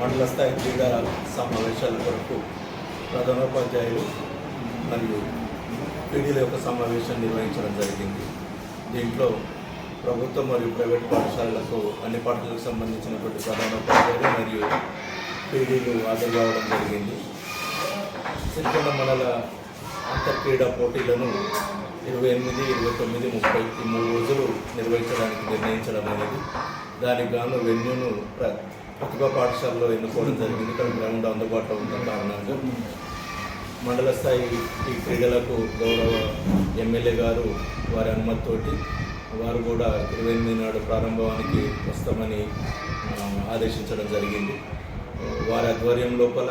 మండల స్థాయి క్రీడా సమావేశాల కొరకు ప్రధానోపాధ్యాయులు మరియు పీడీల యొక్క సమావేశం నిర్వహించడం జరిగింది. దీంట్లో ప్రభుత్వం మరియు ప్రైవేట్ పాఠశాలలకు అన్ని పాఠశాలకు సంబంధించినటువంటి ప్రధానోపాధ్యాయులు మరియు పీడీలు హాజరు కావడం జరిగింది. సిరికొండ మండల అంతర్ క్రీడా పోటీలను ఇరవై ఎనిమిది ఇరవై తొమ్మిది ముప్పై ఈ మూడు రోజులు నిర్వహించడానికి నిర్ణయించడం అనేది దానికి గాను వెన్యూను ప్ర ప్రతిభా పాఠశాలలో ఎన్నుకోవడం జరిగింది. ఇక్కడ గ్రౌండ్ అందుబాటులో ఉన్న కారణంగా మండల స్థాయి ఈ క్రీడలకు గౌరవ ఎమ్మెల్యే గారు వారి అనుమతితోటి వారు కూడా ఇరవై ఎనిమిది నాడు ప్రారంభానికి వస్తామని ఆదేశించడం జరిగింది. వారి ఆధ్వర్యం లోపల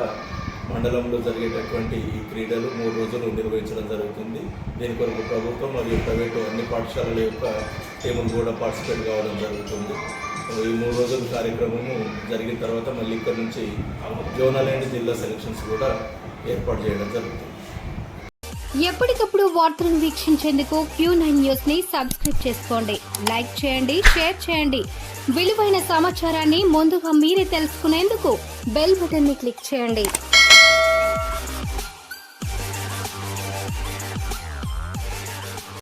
మండలంలో జరిగేటటువంటి ఈ క్రీడలు మూడు రోజులు నిర్వహించడం జరుగుతుంది. దీని కొరకు ప్రభుత్వం మరియు ప్రైవేటు అన్ని పాఠశాలల యొక్క టీములు కూడా పార్టిసిపేట్ కావడం జరుగుతుంది. ఈ మూడు రోజుల కార్యక్రమము జరిగిన తర్వాత మళ్ళీ ఇక్కడ నుంచి జోనల్ అండ్ జిల్లా సెలక్షన్స్ కూడా ఏర్పాటు చేయడం జరుగుతుంది. ఎప్పటికప్పుడు వార్తలను వీక్షించేందుకు క్యూ నైన్ న్యూస్ని సబ్స్క్రైబ్ చేసుకోండి. లైక్ చేయండి షేర్ చేయండి. విలువైన సమాచారాన్ని ముందుగా మీరే తెలుసుకునేందుకు బెల్ బటన్ని క్లిక్ చేయండి.